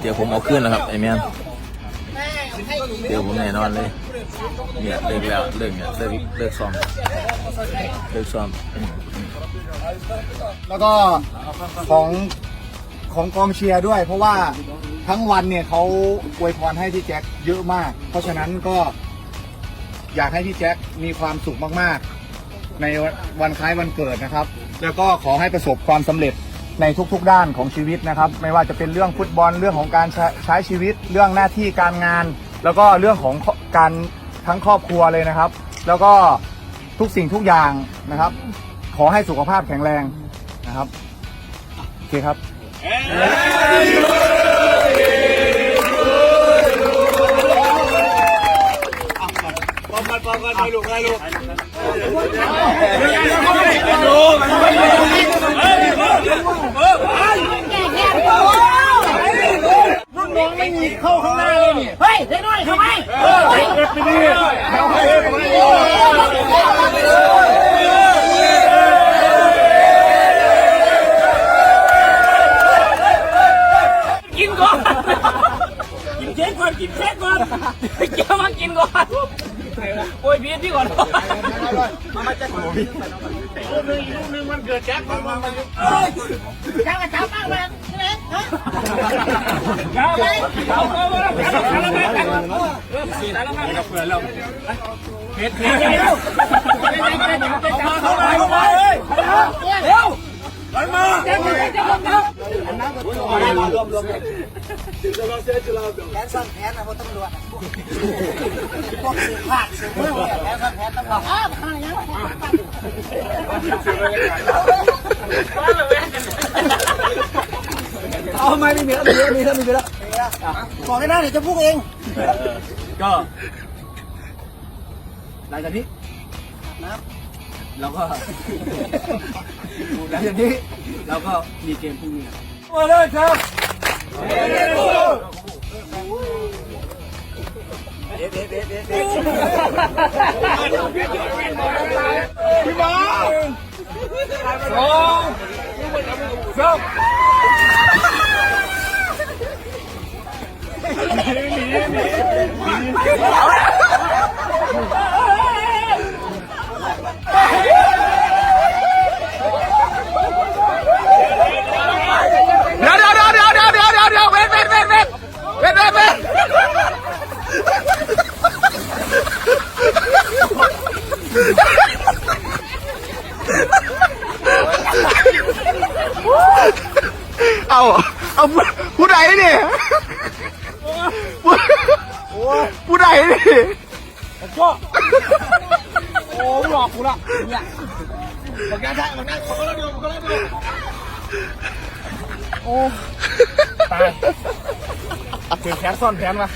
เดี๋ยวผมเอาขึ้นแล้วครับไอ้แม่นเดี๋ยวผมแน่นอนเลย เนี่ยเลิกแล้วเลิกเนี่ยเลิกเลิกซ้อมเลิกซ้อมแล้วก็ของของกองเชียร์ด้วย เพราะว่าทั้งวันเนี่ยเขาอวยพรให้พี่แจ็คเยอะมาก เพราะฉะนั้นก็อยากให้พี่แจ็คมีความสุขมากๆ ในวันคล้ายวันเกิดนะครับ แล้วก็ขอให้ประสบความสำเร็จ ในทุกๆด้านของชีวิตนะครับ ไม่ว่าจะเป็นเรื่องฟุตบอลเรื่องของการใช้ใชชีวิต เรื่องหน้าที่การงาน แล้วก็เรื่องของการทั้งครอบครัวเลยนะครับ แล้วก็ทุกสิ่งทุกอย่างนะครับ ขอให้สุขภาพแข็งแรงนะครับโอเคครับ ปอมันปอมันไปลูกไปลูกรุ่นน้องไม่มีเข้าข้างหน้าเลยนี่เฮ้ยเด็กน้อยเข้าไหมเฮ้ยเด็กนี่เข้าไปเลยกินก่อนกินเค้กก่อนกินเค้กก่อนเจ้ามากินก่อน โอ้ยพี่พี่ก่อนมามาแจ็คลูกหนึ่งลูกหนึ่งมันเกิดแจ็คมามาแจ็คกับช้ามากเลยใช่ไหมฮะช้าไหมช้าไหมช้าไหมช้าไหมสี่แล้วมาเพื่อนเราเพชรเพชรเร็วเข้ามาเข้ามาเข้ามาเร็ว แผนซ่อนแผนนะพวกตำรวจอะพวกสืบภาคสืบเมืองเนี่ยแผนซ่อนแผนตำรวจอ้าวทำไมยังเอาไม่มีแล้วมีแล้วมีแล้วมีแล้วบอกให้ได้เดี๋ยวจะพูดเอง ก็หลังจากนี้นะเราก็หลังจากนี้เราก็มีเกมพรุ่งนี้ มาได้ครับเด็ดเด็ดเด็ดเด็ดพี่บอลสองสามหนีหนีหนี เอาเอาผู้ผู้ใดนี่ผู้ผู้ใดนี่โอ้หลอกกูละเนี่ยบอกได้ใช่บอกได้บอกได้ดูบอกได้ดูโอ้ตายเกิดแผนซ่อนแผนมา